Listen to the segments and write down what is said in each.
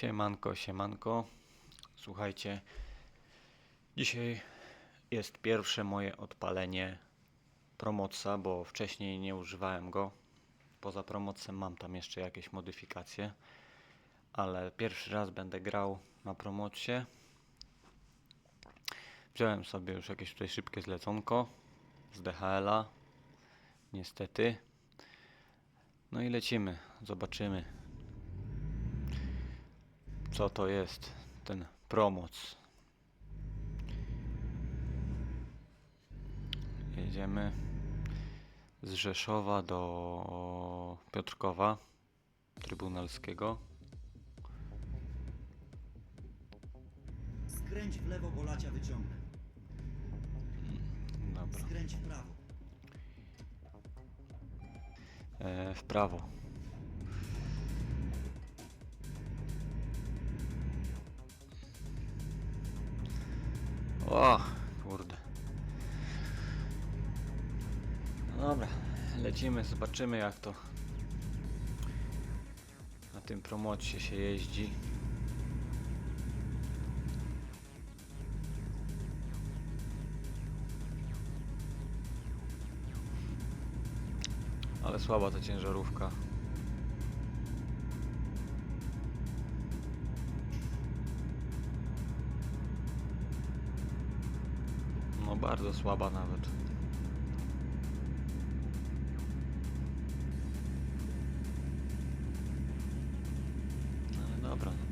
Siemanko, siemanko. Słuchajcie, dzisiaj jest pierwsze moje odpalenie Promoca, bo wcześniej nie używałem go. Poza Promocem mam tam jeszcze jakieś modyfikacje, ale pierwszy raz będę grał na Promocie. Wziąłem sobie już jakieś tutaj szybkie zleconko z DHL-a. Niestety. No i lecimy, zobaczymy co to jest ten promoc. Jedziemy z Rzeszowa do Piotrkowa Trybunalskiego. Skręć w lewo, bo lacia wyciągnę. Dobra. Skręć w prawo. E, w prawo. O, kurde. No dobra, lecimy, zobaczymy jak to na tym promocie się jeździ. Ale słaba ta ciężarówka. Bardzo słaba nawet. Ale dobra. no.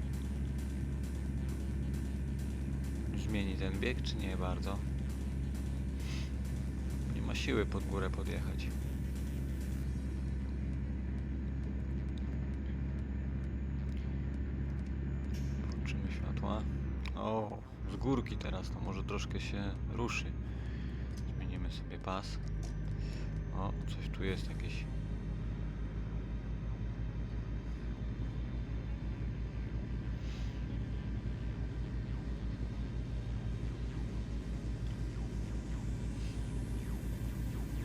Zmieni ten bieg czy nie bardzo? Nie ma siły pod górę podjechać. Włączymy światła. O, z górki teraz to może troszkę się ruszy. Zmienimy sobie pas. O, coś tu jest jakieś.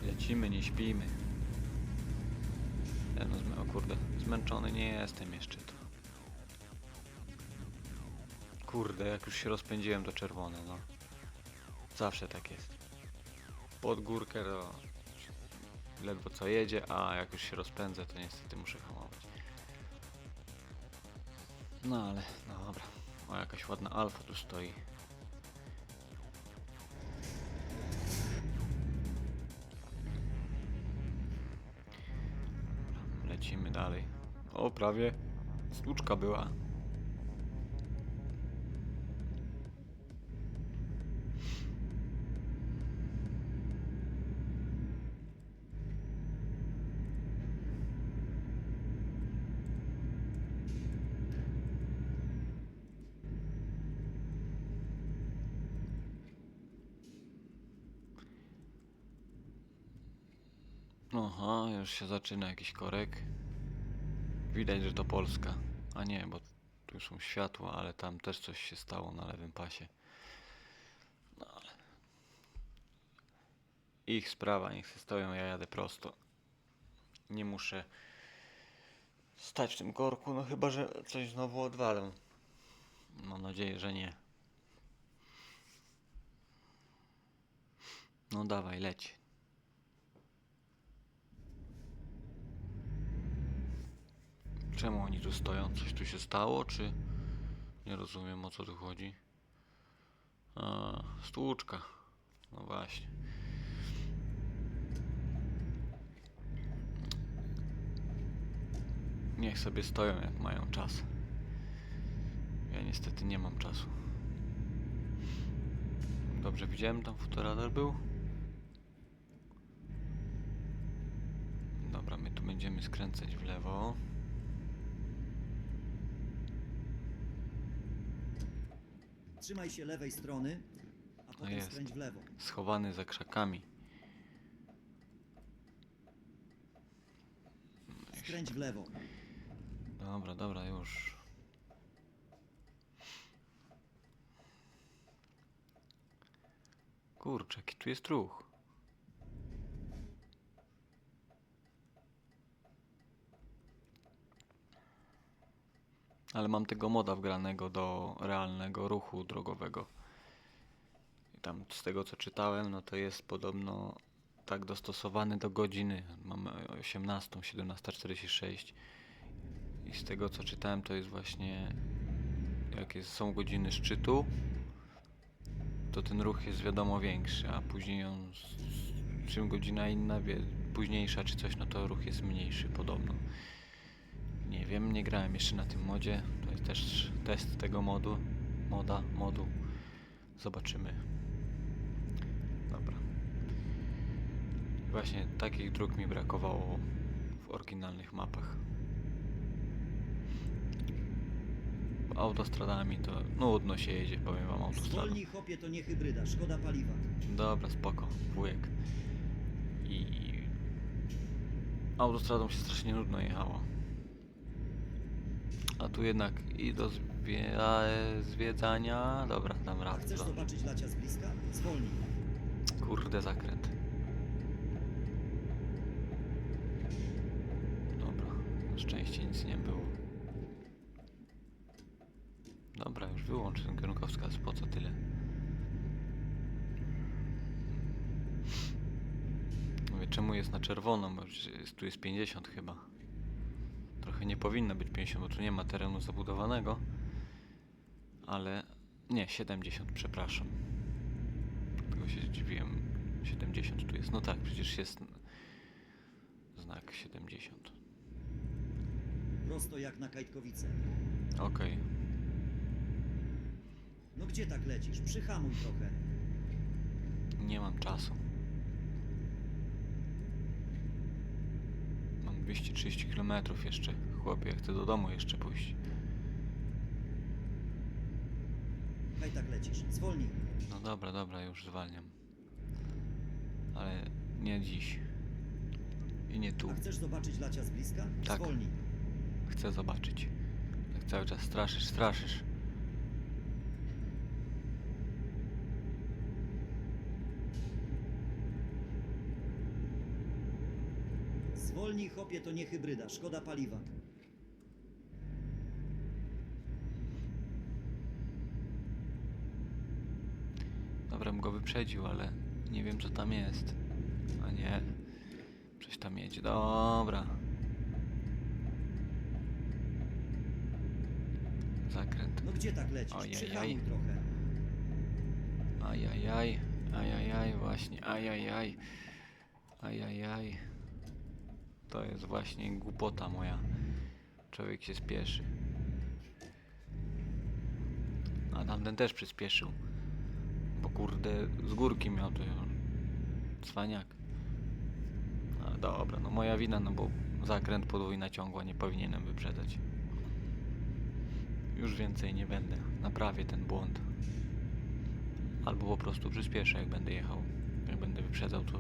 Lecimy, nie śpimy. Ja no, o kurde, zmęczony nie jestem jeszcze to. Kurde, jak już się rozpędziłem to czerwone, no. Zawsze tak jest. Pod górkę to ledwo co jedzie, a jak już się rozpędzę, to niestety muszę hamować. No ale, no dobra. O, jakaś ładna alfa tu stoi. Lecimy dalej. O, prawie stłuczka była. Aha, już się zaczyna jakiś korek. Widać, że to Polska. A nie, bo tu są światła, ale tam też coś się stało na lewym pasie. No ale... Ich sprawa, niech się stoją, ja jadę prosto. Nie muszę stać w tym korku, no chyba, że coś znowu odwalę. Mam nadzieję, że nie. No dawaj, leć. Czemu oni tu stoją? Coś tu się stało, czy... Nie rozumiem o co tu chodzi. A, stłuczka. No właśnie. Niech sobie stoją jak mają czas. Ja niestety nie mam czasu. Dobrze widziałem, tam fotoradar był? Dobra, my tu będziemy skręcać w lewo. Trzymaj się lewej strony, a potem jest. skręć w lewo. schowany za krzakami. Skręć w lewo. Dobra, dobra, już. Kurczę, jaki tu jest ruch. Ale mam tego moda wgranego do realnego ruchu drogowego. I tam z tego co czytałem, no to jest podobno tak dostosowany do godziny. Mamy 18, 17.46. I z tego co czytałem, to jest właśnie jak jest, są godziny szczytu, to ten ruch jest wiadomo większy, a później on, czym godzina inna, wie, późniejsza czy coś, no to ruch jest mniejszy podobno. Nie wiem, nie grałem jeszcze na tym modzie, to jest też test tego modu, moda, modu. Zobaczymy. Dobra. Właśnie takich dróg mi brakowało w oryginalnych mapach. Autostradami to nudno się jedzie, powiem wam autostradą. Zwolnij chopie, to nie hybryda, szkoda paliwa. Dobra, spoko, wujek. I autostradą się strasznie nudno jechało. A tu jednak i do zwie zwiedzania. Dobra, dam radę. chcesz zobaczyć lacia z bliska? Zwolnij. Kurde, zakręt. Dobra, na szczęście nic nie było. Dobra, już wyłącz ten kierunkowskaz, po co tyle? Mówię, czemu jest na czerwono, bo jest, tu jest 50 chyba. Trochę nie powinno być 50, bo tu nie ma terenu zabudowanego. Ale... Nie, 70, przepraszam. Tego się zdziwiłem. 70 tu jest. No tak, przecież jest znak 70. Prosto jak na Kajtkowice. Okej. No gdzie tak lecisz? Przyhamuj trochę. Nie mam czasu. Mam 230 km jeszcze. Chłopie, ja chcę do domu jeszcze pójść. Kaj tak lecisz. Zwolnij. No dobra, dobra, już zwalniam. Ale nie dziś. I nie tu. A chcesz zobaczyć lacia z bliska? Tak. Zwolnij. Chcę zobaczyć. Jak cały czas straszysz, straszysz. Zwolnij chopie, to nie hybryda, szkoda paliwa. Dobra, bym go wyprzedził, ale nie wiem co tam jest. A nie. Coś tam jedzie. Dobra. Zakręt. No gdzie tak lecisz? Ojej, Przyhamuj trochę. Ajajaj. Ajajaj, właśnie. Ajajaj. Ajajaj. To jest właśnie głupota moja. Człowiek się spieszy. A tamten też przyspieszył. Kurde, z górki miał to cwaniak. Ale dobra, no moja wina, no bo zakręt podwójna ciągła nie powinienem wyprzedzać. Już więcej nie będę. Naprawię ten błąd. Albo po prostu przyspieszę, jak będę jechał. Jak będę wyprzedzał, to...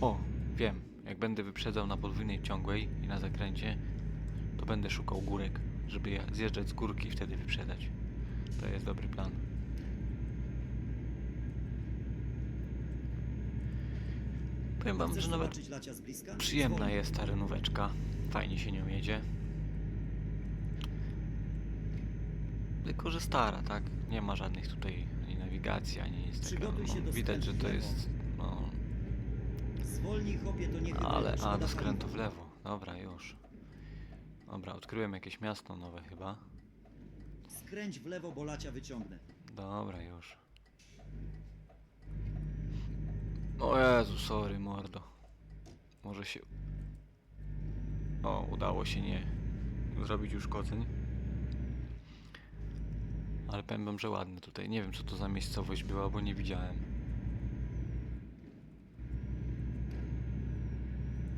O, wiem. Jak będę wyprzedzał na podwójnej ciągłej i na zakręcie, to będę szukał górek, żeby je- zjeżdżać z górki i wtedy wyprzedać. To jest dobry plan. Powiem wam, Chcesz że nawet zobaczyć lacia z bliska? przyjemna jest ta renóweczka. Fajnie się nią jedzie. Tylko, że stara, tak? Nie ma żadnych tutaj ani nawigacji, ani nic takiego. Przygotuj się No, do widać, że skrętu w to lewo. jest. No, Zwolnij to nie ale. A, do skrętu w lewo. Dobra, już. Dobra, odkryłem jakieś miasto nowe chyba. Skręć w lewo, bo lacia wyciągnę. Dobra, już. O Jezu, sorry, mordo. Może się... O, udało się nie zrobić uszkodzeń. Ale powiem wam, że ładne tutaj. Nie wiem, co to za miejscowość była, bo nie widziałem.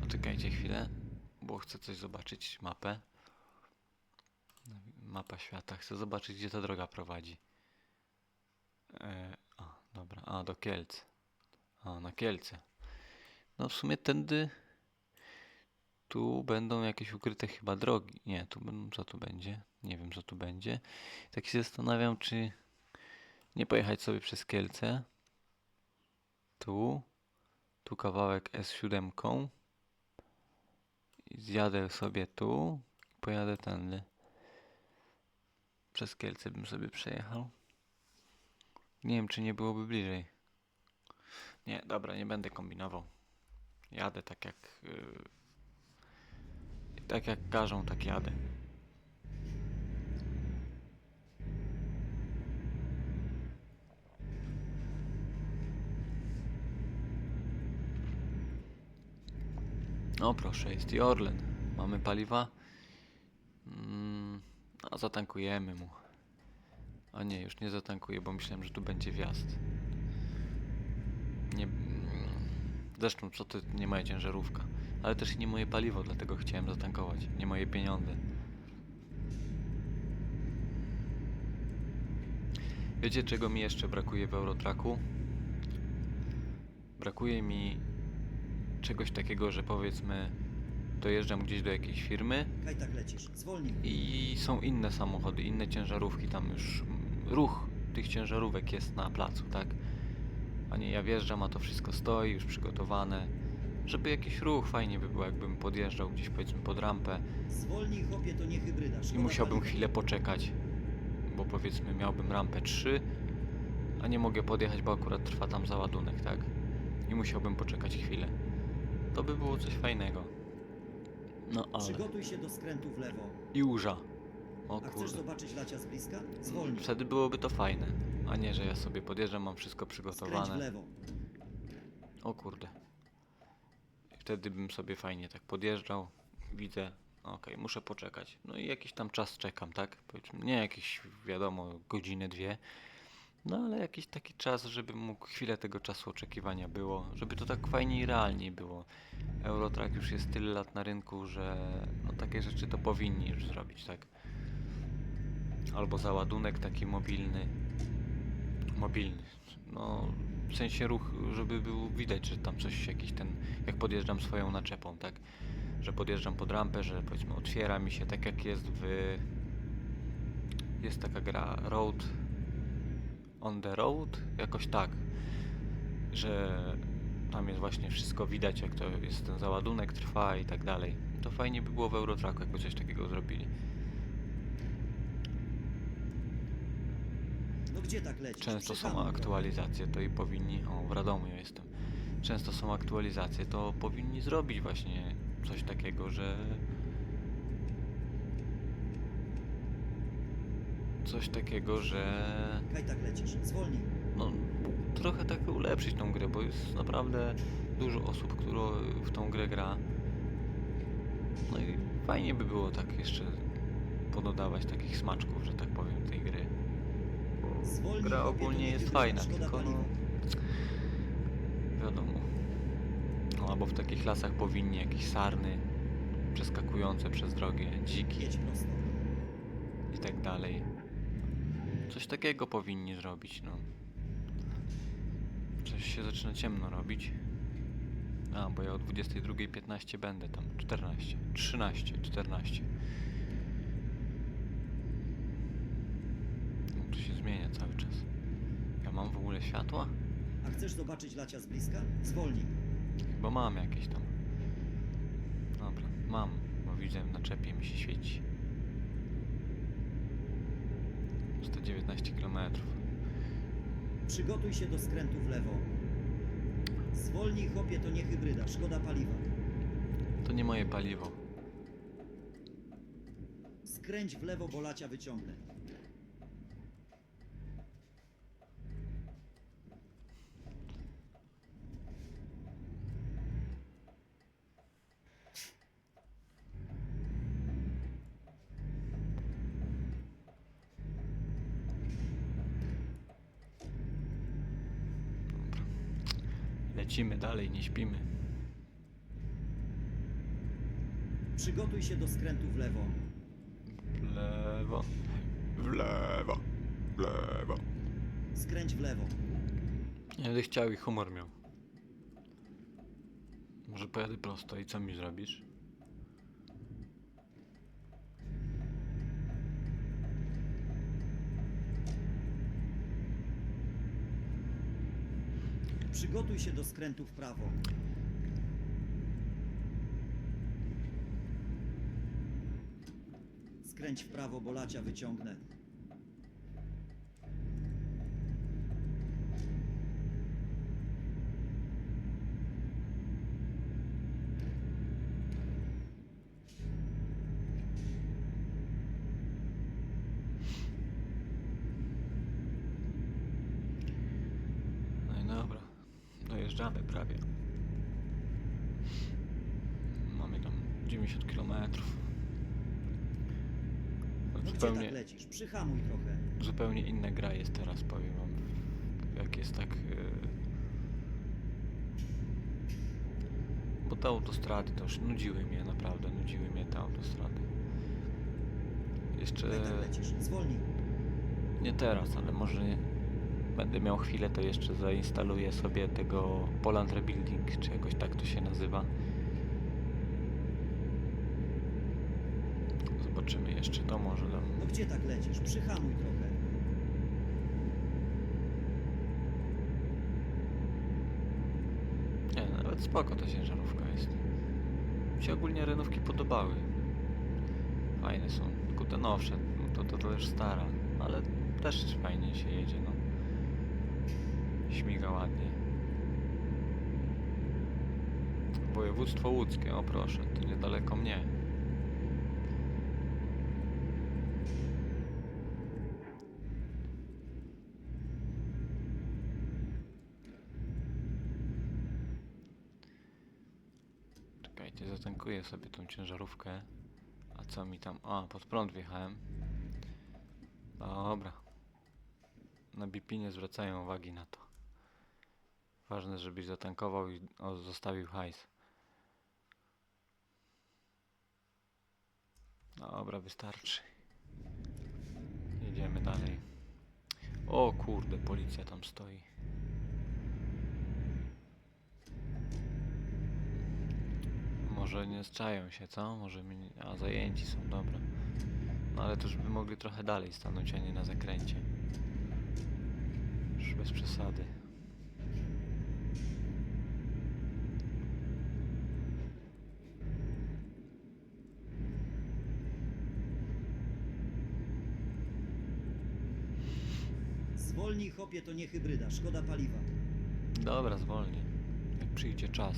Poczekajcie chwilę, bo chcę coś zobaczyć, mapę. Mapa świata. Chcę zobaczyć, gdzie ta droga prowadzi. E, dobra. A, do Kielc. A, na Kielce. No w sumie tędy... Tu będą jakieś ukryte chyba drogi. Nie, tu będą... Co tu będzie? Nie wiem, co tu będzie. Tak się zastanawiam, czy nie pojechać sobie przez Kielce. Tu. Tu kawałek S7. I zjadę sobie tu. pojadę tędy. Przez Kielce bym sobie przejechał. Nie wiem, czy nie byłoby bliżej. Nie, dobra, nie będę kombinował. Jadę tak jak... Yy, tak jak każą, tak jadę. O proszę, jest i Orlen. Mamy paliwa. Mm, a zatankujemy mu. A nie, już nie zatankuję, bo myślałem, że tu będzie wjazd. Nie. mm, Zresztą, co to nie moja ciężarówka. Ale też nie moje paliwo, dlatego chciałem zatankować. Nie moje pieniądze. Wiecie, czego mi jeszcze brakuje w Eurotraku? Brakuje mi czegoś takiego, że powiedzmy dojeżdżam gdzieś do jakiejś firmy Kaj tak lecisz. Zwolnij. i są inne samochody, inne ciężarówki, tam już ruch tych ciężarówek jest na placu, tak? A nie ja wjeżdżam, a to wszystko stoi, już przygotowane. Żeby jakiś ruch fajnie by było, jakbym podjeżdżał gdzieś powiedzmy pod rampę Zwolnij, chłopie, to nie hybryda. i Szkoda musiałbym paliwa. chwilę poczekać, bo powiedzmy miałbym rampę 3, a nie mogę podjechać, bo akurat trwa tam załadunek, tak? I musiałbym poczekać chwilę. To by było coś fajnego. No ale... Przygotuj się do skrętu w lewo. Iłża. O A chcesz kurde. zobaczyć lacia z bliska? Zwolnij. Wtedy byłoby to fajne, a nie, że ja sobie podjeżdżam, mam wszystko Skręć w przygotowane. lewo. O kurde. I Wtedy bym sobie fajnie tak podjeżdżał, widzę, okej, muszę poczekać. No i jakiś tam czas czekam, tak? Powiedzmy, nie jakiś, wiadomo, godzinę, dwie. No ale jakiś taki czas, żeby mógł chwilę tego czasu oczekiwania było, żeby to tak fajnie i realniej było. Eurotrack już jest tyle lat na rynku, że no takie rzeczy to powinni już zrobić, tak? Albo załadunek taki mobilny. Mobilny. No, w sensie ruch, żeby był widać, że tam coś jakiś ten, jak podjeżdżam swoją naczepą, tak? Że podjeżdżam pod rampę, że powiedzmy otwiera mi się tak jak jest w... Jest taka gra Road on the Road, jakoś tak, że tam jest właśnie wszystko widać, jak to jest ten załadunek trwa i tak dalej. To fajnie by było w Eurotracku, jakby coś takiego zrobili. Gdzie tak lecisz? Często są aktualizacje, to i powinni. O, w Radomiu jestem. Często są aktualizacje, to powinni zrobić właśnie coś takiego, że. Coś takiego, że. Kaj tak lecisz. Zwolnij. No, trochę tak ulepszyć tą grę, bo jest naprawdę dużo osób, które w tą grę gra. No i fajnie by było tak jeszcze pododawać takich smaczków, że tak powiem, tej Gra ogólnie nie jest fajna, tylko no, wiadomo. No albo w takich lasach powinni jakieś sarny przeskakujące przez drogę, dziki i tak dalej. Coś takiego powinni zrobić, no. Coś się zaczyna ciemno robić. A, bo ja o 22.15 będę tam. 14, 13, 14. No, to się zmienia cały czas. Ja mam w ogóle światła? A chcesz zobaczyć lacia z bliska? Zwolnij. Bo mam jakieś tam. Dobra, mam, bo widzę na czepie mi się świeci. 119 km. Przygotuj się do skrętu w lewo. Zwolnij, chłopie, to nie hybryda. Szkoda paliwa. To nie moje paliwo. Skręć w lewo, bo lacia wyciągnę. Dobra. Lecimy dalej, nie śpimy. Przygotuj się do skrętu w lewo. W lewo. W lewo. W lewo. Skręć w lewo. Nie będę chciał i humor miał. Może pojadę prosto i co mi zrobisz? Przygotuj się do skrętu w prawo. skręć w prawo, bo lacia wyciągnę. No i dobra, dojeżdżamy prawie. Mamy tam 90 km. No gdzie Zupełnie, tak lecisz? Przyhamuj trochę. zupełnie inna gra jest teraz, powiem wam. Jak jest tak... Yy... Bo te autostrady to już nudziły mnie, naprawdę nudziły mnie te autostrady. Jeszcze... Lecisz? Zwolnij. Nie teraz, ale może nie. Będę miał chwilę, to jeszcze zainstaluję sobie tego Poland Rebuilding, czy jakoś tak to się nazywa. Zobaczymy jeszcze to może tam. No gdzie tak lecisz? Przyhamuj trochę. Nie, nawet spoko ta ciężarówka jest. Mi się ogólnie renówki podobały. Fajne są, tylko te nowsze, no to, to, to już stara, ale też fajnie się jedzie, no. Śmiga ładnie. Województwo łódzkie, o proszę, to niedaleko mnie. Czekajcie, zatankuję sobie tą ciężarówkę. A co mi tam... A, pod prąd wjechałem. Dobra. Na BP nie zwracają uwagi na to. Ważne, żebyś zatankował i zostawił hajs. Dobra, wystarczy. Jedziemy dalej. O kurde, policja tam stoi. Może nie zczają się, co? Może mi... A, zajęci są, dobra. No ale to już by mogli trochę dalej stanąć, a nie na zakręcie. Już bez przesady. Zwolnij chopie, to nie hybryda. Szkoda paliwa. Dobra, zwolnię. Jak przyjdzie czas.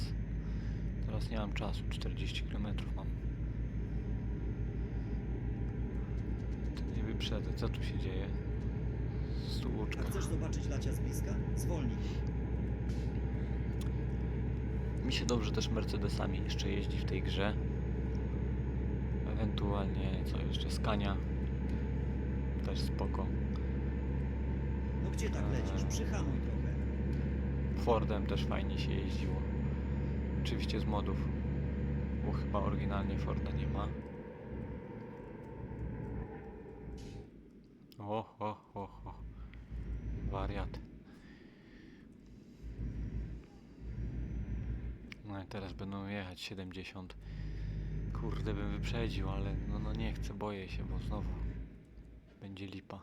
Teraz nie mam czasu, 40 km mam. To nie wyprzedzę, co tu się dzieje? A Stłuczka. chcesz zobaczyć lacia z bliska? Zwolnij. Mi się dobrze też Mercedesami jeszcze jeździ w tej grze. Ewentualnie co jeszcze Skania. Też spoko. Gdzie tak lecisz? Przyhamuj trochę. Fordem też fajnie się jeździło. Oczywiście z modów. Bo chyba oryginalnie Forda nie ma. O, o, o, o. Wariat. No i teraz będą jechać 70. Kurde, bym wyprzedził, ale no, no nie chcę, boję się, bo znowu będzie lipa.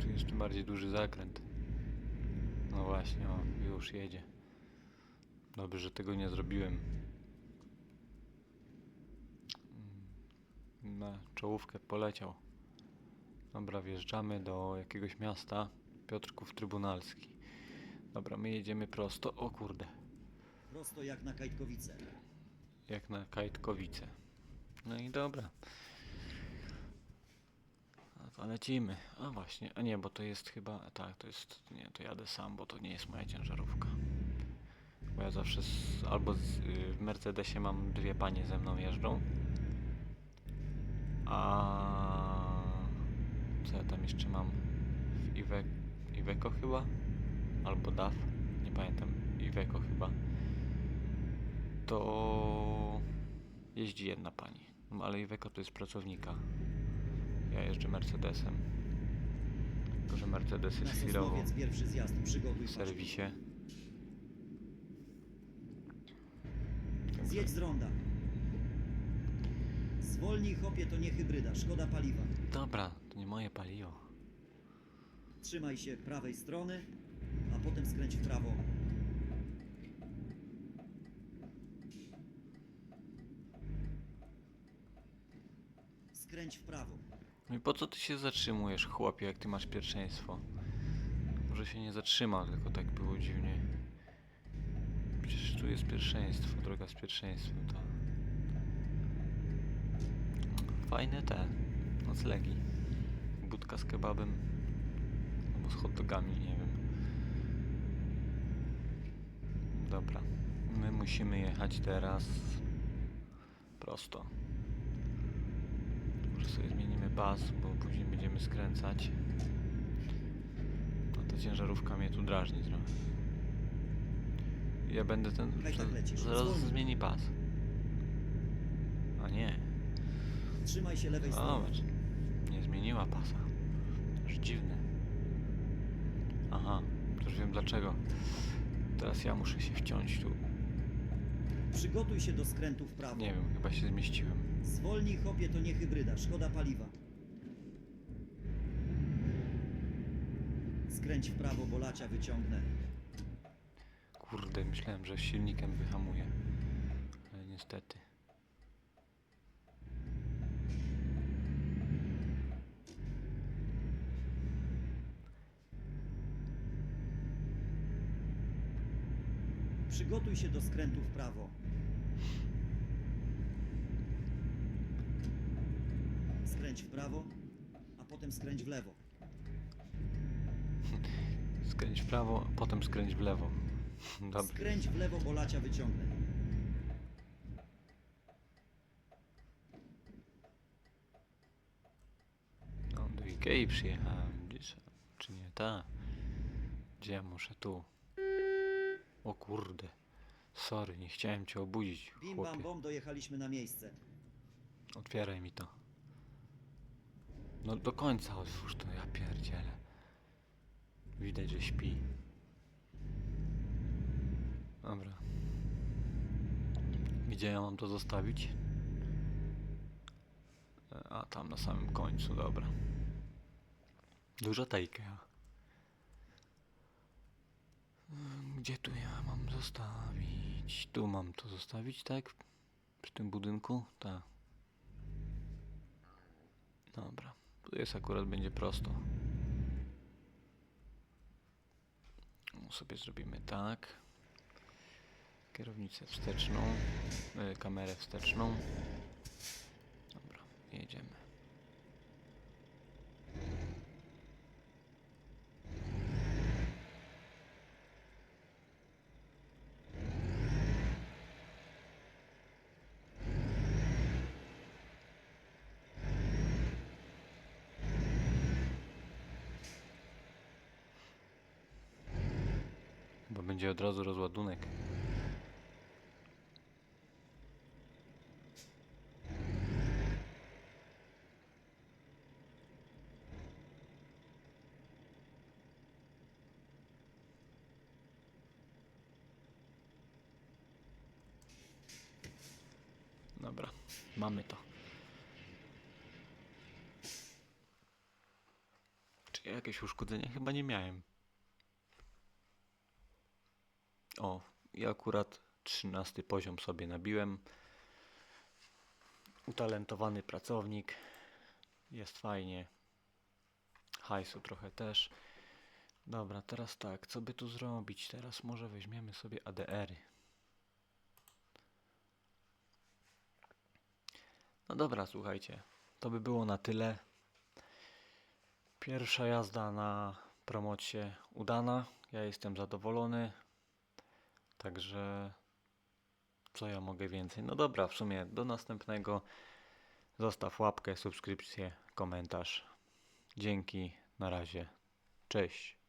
Tu jeszcze bardziej duży zakręt. No właśnie, o, już jedzie. Dobrze, że tego nie zrobiłem. Mm, Na czołówkę poleciał. Dobra, wjeżdżamy do jakiegoś miasta. Piotrków Trybunalski. Dobra, my jedziemy prosto. O kurde, Prosto jak na Kajtkowice. jak na Kajtkowice. No i dobra. To lecimy. A właśnie, a nie, bo to jest chyba. Tak, to jest. Nie, to jadę sam, bo to nie jest moja ciężarówka. Bo ja zawsze z, albo z, w Mercedesie mam dwie panie ze mną jeżdżą. A co ja tam jeszcze mam? W Iwe, Iveco chyba? Albo DAF? Nie pamiętam. Iveco chyba. To jeździ jedna pani. No, ale Iveco to jest pracownika. Ja jeżdżę Mercedesem. Tylko, że Mercedes jest chwilowo Sosnowiec pierwszy zjazd. Przygotuj w serwisie. Zjedź z ronda. Zwolnij chopie, to nie hybryda. Szkoda paliwa. Dobra, to nie moje paliwo. Trzymaj się prawej strony, a potem skręć w prawo. Skręć w prawo. No i po co ty się zatrzymujesz, chłopie, jak ty masz pierwszeństwo? Może się nie zatrzyma, tylko tak było dziwnie. Przecież tu jest pierwszeństwo, droga z pierwszeństwem, to... Fajne te noclegi. Budka z kebabem. Albo z hot dogami, nie wiem. Dobra. My musimy jechać teraz prosto. Może sobie zmienimy pas, bo później będziemy skręcać. A ta ciężarówka mnie tu drażni trochę. Ja będę ten... Hej, tak lecisz. Zaraz zmieni pas. A nie. Trzymaj się lewej strony. Zobacz. Nie zmieniła pasa. Aż dziwne. Aha, już wiem dlaczego. Teraz ja muszę się wciąć tu. Przygotuj się do skrętu w prawo. Nie wiem, chyba się zmieściłem. Zwolnij chopie, to nie hybryda. Szkoda paliwa. Skręć w prawo, bo lacia wyciągnę. Kurde, myślałem, że silnikiem wyhamuje. Ale niestety. Przygotuj się do skrętu w prawo. Skręć w prawo, a potem skręć w lewo. Skręć w prawo, potem skręć w lewo. Dobra. Skręć w lewo, bo lacia wyciągnę. No, do Ikei przyjechałem. Gdzieś, czy nie? Ta. Gdzie ja muszę? Tu. O kurde. Sorry, nie chciałem cię obudzić, Bim bam chłopie. bom, dojechaliśmy na miejsce. Otwieraj mi to. No do końca otwórz to, ja pierdzielę. Widać, że śpi. Dobra. Gdzie ja mam to zostawić? E, A, tam na samym końcu, dobra. Duża ta Ikea. Mm, Gdzie tu ja mam zostawić? Tu mam to zostawić, tak? Przy tym budynku? Tak. Dobra. Tu jest akurat będzie prosto. No, sobie zrobimy tak. Kierownicę wsteczną, y, kamerę wsteczną. Dobra, jedziemy. Bo będzie od razu rozładunek. Dobra, mamy to. Czy ja jakieś uszkodzenia? Chyba nie miałem. O, i akurat 13 poziom sobie nabiłem. Utalentowany pracownik. Jest fajnie. Hajsu trochę też. Dobra, teraz tak, co by tu zrobić? Teraz może weźmiemy sobie ADR-y. No dobra, słuchajcie. To by było na tyle. Pierwsza jazda na promocie udana. Ja jestem zadowolony. Także co ja mogę więcej? No dobra, w sumie do następnego. Zostaw łapkę, subskrypcję, komentarz. Dzięki, na razie. Cześć.